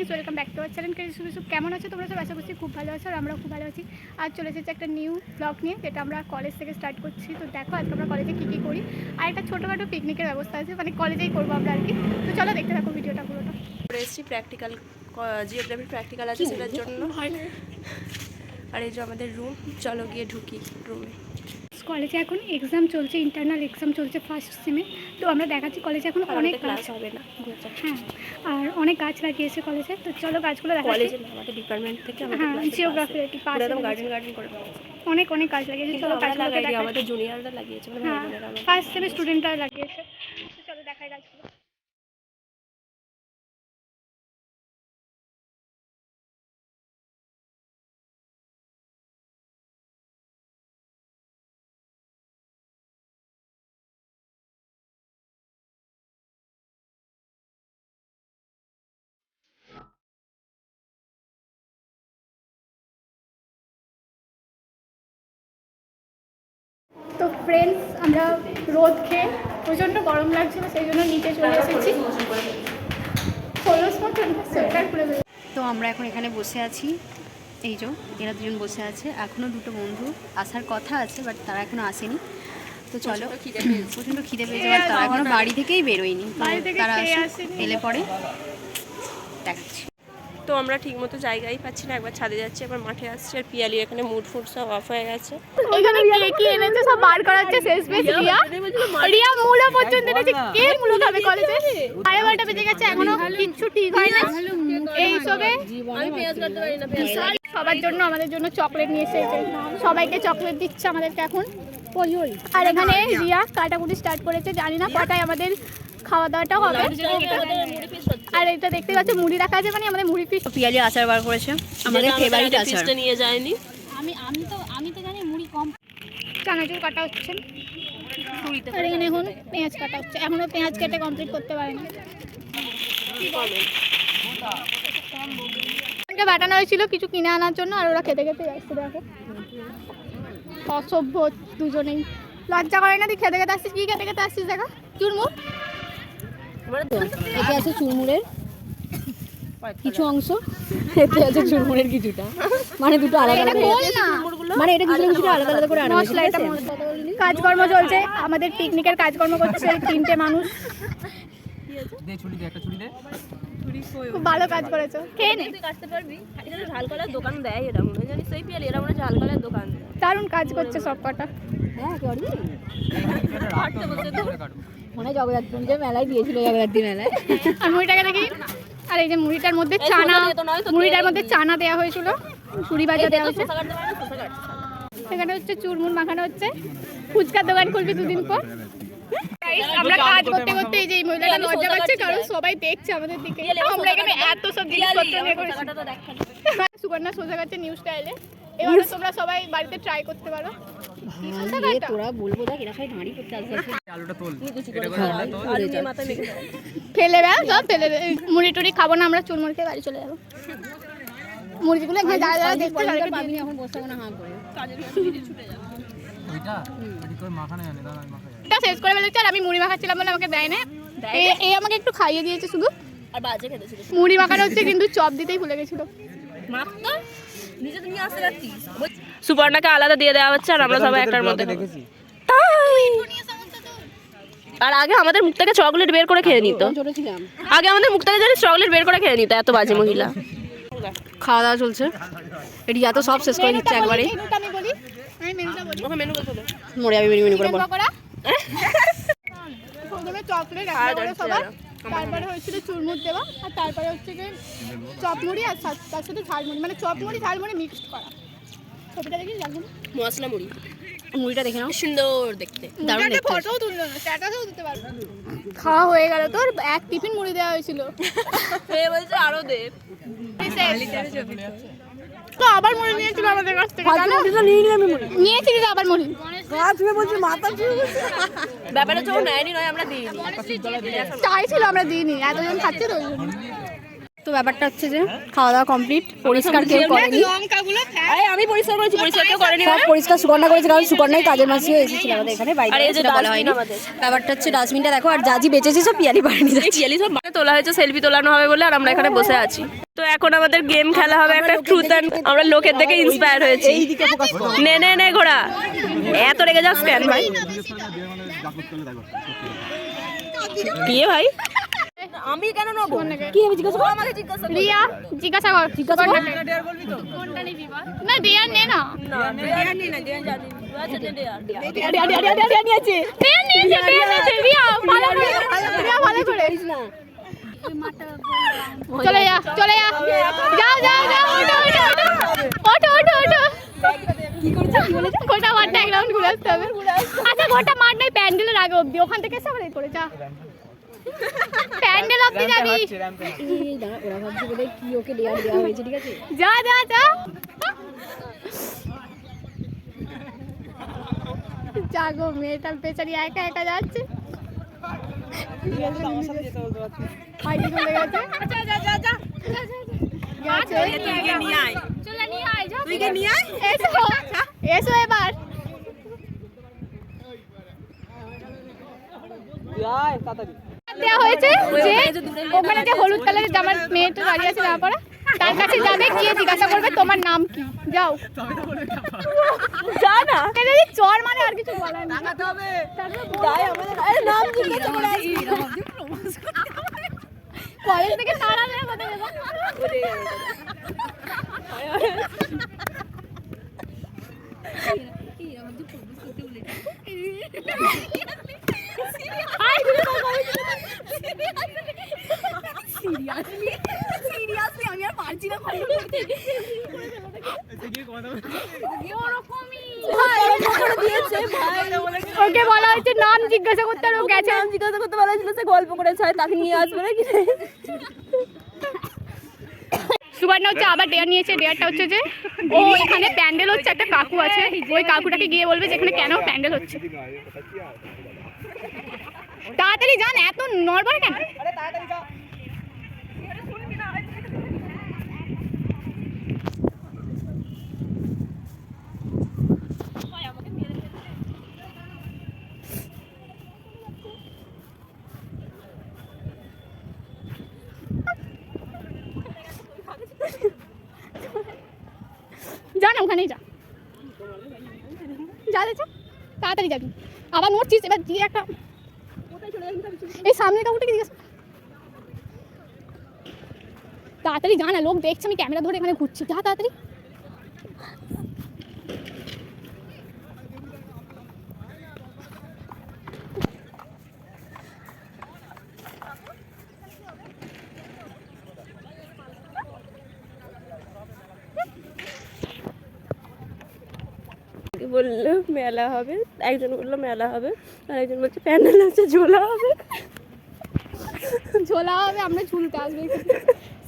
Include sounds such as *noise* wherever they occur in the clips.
Friends welcome back to channel Keris Yusuf কেমন আছো? তোমরা সব আশা করছি খুব ভালো আছো আর আমরাও খুব ভালো আছি। আজ চলে এসেছি একটা নিউ ব্লগ নিয়ে যেটা আমরা কলেজ থেকে স্টার্ট করছি। তো দেখো আজকে আমরা কলেজে কী কী করি। আর একটা ছোটোখাটো পিকনিকের ব্যবস্থা আছে মানে কলেজেই করব আমরা আর কি। তো চলো দেখতে থাকো ভিডিওটা পুরোটা। করে এসেছি প্র্যাকটিক্যাল জিওগ্রাফির প্র্যাকটিক্যাল আছে সেটার জন্য। আর এই যে আমাদের রুম চলো গিয়ে ঢুকি রুমে কলেজে এখন এক্সাম চলছে ইন্টারনাল এক্সাম চলছে ফার্স্ট সেমে তো আমরা দেখাচ্ছি কলেজে এখন অনেক গাছ হবে না হ্যাঁ আর অনেক গাছ লাগিয়েছে কলেজে। তো চলো গাছগুলো দেখা কলেজে আমাদের ডিপার্টমেন্ট থেকে হ্যাঁ জিওগ্রাফি আর কি আছে। পাশে পুরো একদম লাগিয়েছে। গার্ডেন গার্ডেন করে অনেক অনেক গাছ লাগিয়েছে। চলো আমরা গাছগুলোকে আমাদের জুনিয়ররা লাগিয়েছে মানে হ্যাঁ। ফার্স্ট সেমে স্টুডেন্টরা লাগিয়েছে। তো ফ্রেন্ডস আমরা রোদ খেয়ে প্রচণ্ড গরম লাগছিল সেই জন্য নিচে চলে এসেছি। খোলস মতন সোয়েটার খুলে তো আমরা এখন এখানে বসে আছি। এই যে এরা দুজন বসে আছে। এখনও দুটো বন্ধু আসার কথা আছে বাট তারা এখনও আসেনি। তো চলো প্রচণ্ড খিদে পেয়েছে বাট তারা এখনও বাড়ি থেকেই বেরোয়নি। তারা এলে পরে দেখাচ্ছি। তো আমরা ঠিকমতো জায়গাই পাচ্ছি না একবার ছাদে যাচ্ছি একবার মাঠে আসছি আর পিয়ালি এখানে মুড ফুড সব অফ হয়ে গেছে। এখানে কে কি এনেছে সব বার করাচ্ছে শেষ বেশ রিয়া? রিয়া? মূলো পর্যন্ত এনেছে কে মূলো খাবে কলেজে সাড়ে বারোটা বেজে গেছে এখনও কিচ্ছু ঠিক হয় না এই সবে সবার জন্য আমাদের জন্য চকলেট নিয়ে এসেছে। সবাইকে চকলেট দিচ্ছে আমাদেরকে এখন। আর এখানে রিয়া কাটাকুটি স্টার্ট করেছে জানি না কটায় আমাদের খাওয়া দাওয়াটা হবে। আর এটা দেখতে পাচ্ছ মুড়ি রাখা আছে মানে আমাদের মুড়ি পিস পিয়ালি আচার বার করেছে। আমাদের ফেভারিট আচার। পিসটা নিয়ে যায়নি চানাচুর কাটা হচ্ছে। আর এখানে এখন পেঁয়াজ কাটা হচ্ছে। এখনও পেঁয়াজ কেটে কমপ্লিট করতে পারেনি আমাকে বাটানো হয়েছিল কিছু কিনে আনার জন্য আর ওরা খেতে খেতে যাচ্ছে দেখো। অসভ্য দুজনেই। লজ্জা করে না তুই খেতে খেতে আসছিস? কি খেতে খেতে আসছিস দেখা? চুরমুর? এতে আছে চুরমুড়ের কিছু অংশ এতে আছে চুরমুড়ের কিছুটা। মানে দুটো আলাদা আলাদা মানে এটা কিছুটা আলাদা আলাদা করে আনা মশলা এটা কাজকর্ম চলছে আমাদের পিকনিকের কাজকর্ম করছে তিনটে মানুষ। দে ছুরি দে একটা ছুরি দে। খুব ভালো কাজ করেছ। খেয়ে নে? কাটতে পারবি দোকান দেয় এরা মনে হয় জানিস? সেই পিয়ালি এরা মনে ঝাল কলার দোকান। দেয় দারুণ কাজ করছে সব কটা হ্যাঁ মনে জগদ্ধাত্রী যে মেলায় দিয়েছিল জগদ্ধাত্রী মেলায়। *laughs* আর মুড়িটাকে দেখি আর এই যে মুড়িটার মধ্যে চানা মুড়িটার মধ্যে চানা দেওয়া হয়েছিল। চুরি ভাজা দেওয়া হয়েছে পারে সেখানে হচ্ছে চুরমুর মাখানো হচ্ছে। ফুচকার দোকান খুলবি দুদিন পর। আমরা কাজ করতে করতে এই যে এই মহিলাটা লজ্জা পাচ্ছে কারণ সবাই দেখছে আমাদের দিকে। আমরা এখানে এত সব জিনিসপত্র। *laughs* সুকন্যা সোজা কাছে নিউ স্টাইলে এবারে তোমরা সবাই বাড়িতে ট্রাই করতে পারো। সোজা এ কাটা। তোরা বলব দেখ এরা সবাই দাঁড়িয়ে করতে আসবে আলুটা তোল। আলু দিয়ে মাথায় মেখে দাও। ফেলে দেয় সব ফেলে দেয়। মুড়ি টুড়ি খাব না আমরা চুরমুড়ি খেয়ে বাড়ি চলে যাব। মুড়িগুলো এখানে দাঁড়া দাঁড়া দেখতে তাদেরকে দিয়ে এখন বসে না হাঁ করে। *laughs* ওইটা? ওইটা তোর মাখানো জানে দাদা আমি এটা শেষ করে ফেলেছে আর আমি মুড়ি মাখাচ্ছিলাম বলে আমাকে দেয় না এ- এ আমাকে একটু খাইয়ে দিয়েছে শুধু। আর বাজে খেতে মুড়ি মাখানো হচ্ছে কিন্তু চপ দিতেই ভুলে গেছিল। মাখতো সুপর্ণাকে আলাদা দিয়ে দেওয়া হচ্ছে আর আমরা সবাই একটার মধ্যে। আর আগে আমাদের মুখ থেকে চকলেট বের করে খেয়ে নিত। আগে আমাদের মুখ থেকে জানি চকলেট বের করে খেয়ে নিত এত বাজে মহিলা। খাওয়া দাওয়া চলছে। রিয়া তো সব শেষ করে দিচ্ছে একবারে মরে যাবে মেনু মেনু করে বল। চকলেট তারপরে হচ্ছিল চুরমুর দেওয়া আর তারপরে হচ্ছে গিয়ে চপ মুড়ি আর সাথ- তার সাথে ঝালমুড়ি মানে চপ মুড়ি ঝালমুড়ি মিক্সড করা। ছবিটা দেখি লাগবে মশলা মুড়ি। মুড়িটা দেখে নাও। সুন্দর দেখতে দারুণ দেখতে। ফটোও তুললো না স্ট্যাটাসও দিতে পারবে। খাওয়া হয়ে গেল তোর এক টিফিন মুড়ি দেওয়া হয়েছিল। এ বলছে আরও দে। তো আবার মুড়ি নিয়েছিল আমাদের কাছ থেকে জানো? নিয়েছিলি আবার মুড়ি? ব্যাপারটা যখন নেয়নি নয় আমরা দিইনি। চাইছিল আমরা দিইনি। এতজন খাচ্ছে তো। তো ব্যাপারটা হচ্ছে যে খাওয়া দাওয়া কমপ্লিট পরিষ্কার কেউ করেনি। আমি পরিষ্কার করেছি পরিষ্কার কেউ করেনি সব পরিষ্কার সুকন্যা করেছে কারণ সুকন্যাই কাজের মাসিও এসেছিল আমাদের এখানে বাইরে আর এই বলা হয়নি। আমাদের। ব্যাপারটা হচ্ছে ডাস্টবিনটা দেখো আর জাজি বেঁচেছে সব পিয়ালি যাচ্ছে। পিয়ালি সব তোলা হয়েছে সেলফি তোলানো হবে বলে আর আমরা এখানে বসে আছি। তো এখন আমাদের গেম খেলা হবে একটা ট্রুথ অ্যান্ড আমরা লোকের দেখে ইন্সপায়ার হয়েছি। নে নে নে ঘোড়া। এত রেগে যাস কেন ভাই? বিয়ে ভাই? আমি কেন নেব? কি হবে জিজ্ঞাসা কর? রিয়া জিজ্ঞাসা কর। জিজ্ঞাসা কর। কোনটা নিবি বল? না ডিয়ার নে না। ডিয়ার নিয়েছে। ডিয়ার নিয়েছে রিয়া ভালো করে রিয়া ভালো করে। চলে যা চলে যা। যাও যাও যাও ওঠো ওঠো ওঠো। ওঠো গোটা মাঠটা এক রাউন্ড ঘুরে আসতে হবে। আচ্ছা মাঠ নয় প্যান্ডেলের আগে অব্দি ওখান থেকে এসে আবার এই করে যা। প্যান্ডেল অব্দি যাবি ওরা ভাবছে বোধ কি ওকে লেয়ার দেওয়া হয়েছে ঠিক আছে? যা যা যা। জাগো মেয়েটা বেচারি একা একা যাচ্ছে। নিয়ে আয়, যাও। এসো এসো এবার। দেওয়া হয়েছে যে ওখানে যে হলুদ কালারের জামার মেয়েটা দাঁড়িয়ে আছে জামা পড়া তার কাছে যাবে গিয়ে জিজ্ঞাসা করবে তোমার নাম কি। যাও। যা এটা যে চর মানে আর কিছু বলার নেই। নাম জিজ্ঞাসা করে আসি কলেজ থেকে তারা নেই কোথায় যাব আয়, তুমি তো কলেজে ওকে বলা হয়েছে নাম জিজ্ঞাসা করতে আর ও গেছে। নাম জিজ্ঞাসা করতে বলা হয়েছিল সে গল্প করেছে তাকে নিয়ে আসবে নাকি? সুবর্ণা হচ্ছে আবার ডেয়ার নিয়েছে ডেয়ারটা হচ্ছে যে ও এখানে প্যান্ডেল হচ্ছে একটা কাকু আছে ওই কাকুটাকে গিয়ে বলবে যে এখানে কেন প্যান্ডেল হচ্ছে। তাড়াতাড়ি যান এত নড়বড় কেন? যা না, ওখানেই যা। যা যা তাড়াতাড়ি যাবি। আবার নড়ছিস, এবার দিয়ে একটা এই সামনে কাউকে গেছে। তাড়াতাড়ি যা না, লোক দেখছে, আমি ক্যামেরা ধরে এখানে ঘুরছি। যা তাড়াতাড়ি। বলল মেলা হবে। একজন বলল মেলা হবে। আর একজন বলছে প্যান্ডেল আছে ঝোলা হবে। ঝোলা হবে আমরা ঝুলতে আসবে।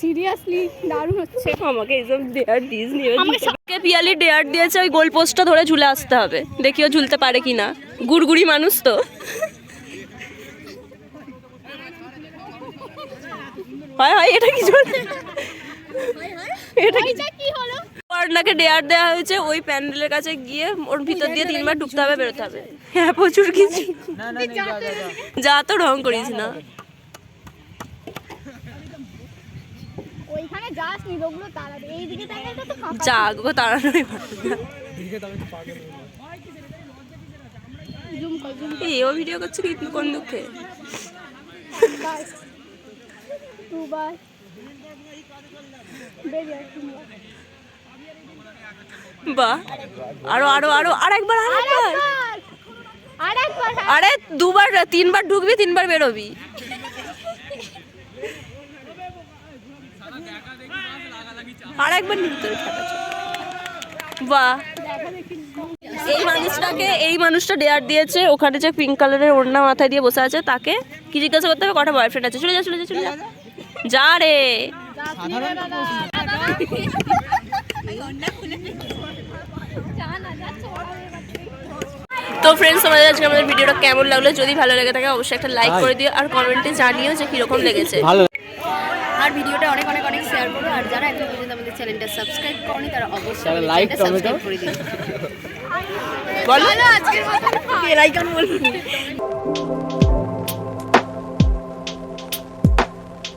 সিরিয়াসলি দারুণ হচ্ছে। আমাকে এইসব ডেয়ার দিস নিয়ে আমাকে পিয়ালি ডেয়ার দিয়েছে ওই গোল পোস্টটা ধরে ঝুলে আসতে হবে। দেখিও ঝুলতে পারে কিনা। গুড়গুড়ি মানুষ তো। হয় হয় এটা কি ঝোল? এটা কি কি হলো? পর্ণাকে ডেয়ার দেওয়া হয়েছে ওই প্যান্ডেলের কাছে গিয়ে ওর ভিতর দিয়ে তিনবার ঢুকতে হবে বেরোতে হবে। হ্যাঁ প্রচুর কিছু। না না না, যা তো ঢং করিস না। তাড়ানোই এই ও ভিডিও করছে কি কোন দুঃখে? দুবার। বেরিয়ে বাহ। আরও আরও আরও আরেকবার। আরে দুবার তিনবার ঢুকবি তিনবার বেরোবি। আর একবার দেখা দেখি এই মানুষটাকে এই মানুষটা ডেয়ার দিয়েছে। ওখানে যে পিঙ্ক কালারের ওড়না মাথায় দিয়ে বসে আছে তাকে কি জিজ্ঞাসা করতে হবে? কটা বয়ফ্রেন্ড আছে? চলে যা চলে যা চলে যা। যা রে। *laughs* তো ফ্রেন্ডস আমাদের আজকে আমাদের ভিডিওটা কেমন লাগল? যদি ভালো লেগে থাকে অবশ্যই একটা লাইক করে দিও আর কমেন্টে জানিও যে কীরকম লেগেছে। আর ভিডিওটা অনেক অনেক অনেক শেয়ার করো আর যারা এখনও পর্যন্ত আমাদের চ্যানেলটা সাবস্ক্রাইব করনি তারা অবশ্যই টমেটো। সাবস্ক্রাইব করে দিও। বলো। আজকের মতো। Bell icon *laughs*